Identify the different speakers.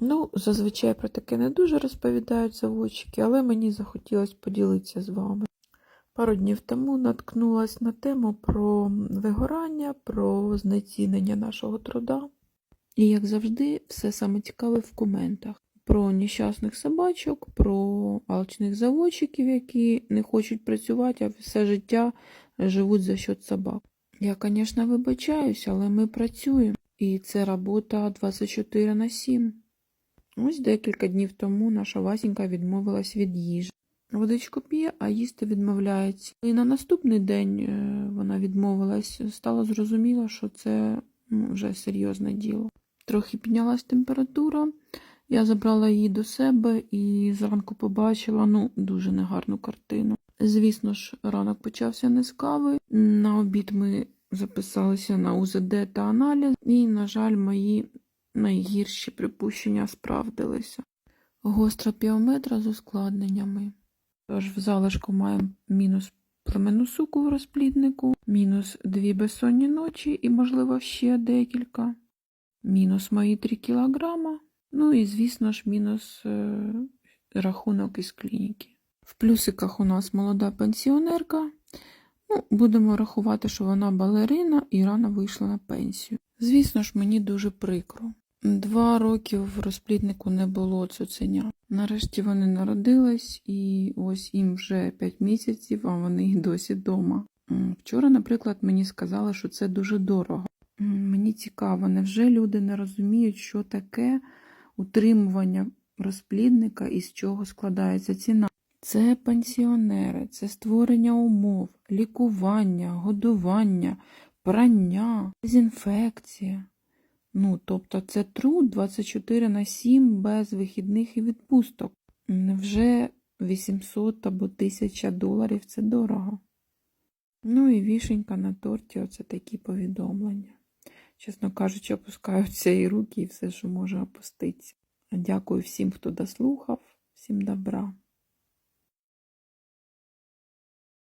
Speaker 1: Ну, зазвичай про таке не дуже розповідають заводчики, але мені захотілося поділитися з вами. Пару днів тому наткнулась на тему про вигорання, про знецінення нашого труда. І, як завжди, все саме цікаве в коментах. Про нещасних собачок, про алчних заводчиків, які не хочуть працювати, а все життя живуть за счет собак. Я, звісно, вибачаюся, але ми працюємо. І це робота 24 на 7. Ось декілька днів тому наша Васінька відмовилась від їжі. Водичку п'є, а їсти відмовляється. І на наступний день е, вона відмовилась. Стало зрозуміло, що це ну, вже серйозне діло. Трохи піднялась температура. Я забрала її до себе і зранку побачила ну, дуже негарну картину. Звісно ж, ранок почався не з кави. На обід ми записалися на УЗД та аналіз, і, на жаль, мої найгірші припущення справдилися. Гостра піометра з ускладненнями. Тож в залишку маємо мінус промену суку в розпліднику, мінус дві безсонні ночі і, можливо, ще декілька, мінус мої 3 кілограма, ну і, звісно ж, мінус е, рахунок із клініки. В плюсиках у нас молода пенсіонерка. Ну, будемо рахувати, що вона балерина і рано вийшла на пенсію. Звісно ж, мені дуже прикро. Два роки в розпліднику не було цуценя. Нарешті вони народились, і ось їм вже 5 місяців, а вони й досі вдома. Вчора, наприклад, мені сказали, що це дуже дорого. Мені цікаво, невже люди не розуміють, що таке утримування розплідника і з чого складається ціна? Це пенсіонери, це створення умов, лікування, годування, прання, дезінфекція. Ну, тобто це труд 24 на 7 без вихідних і відпусток. Невже 800 або 1000 доларів це дорого? Ну і вішенька на торті оце такі повідомлення. Чесно кажучи, опускаються і руки, і все, що може опуститися. Дякую всім, хто дослухав. Всім добра.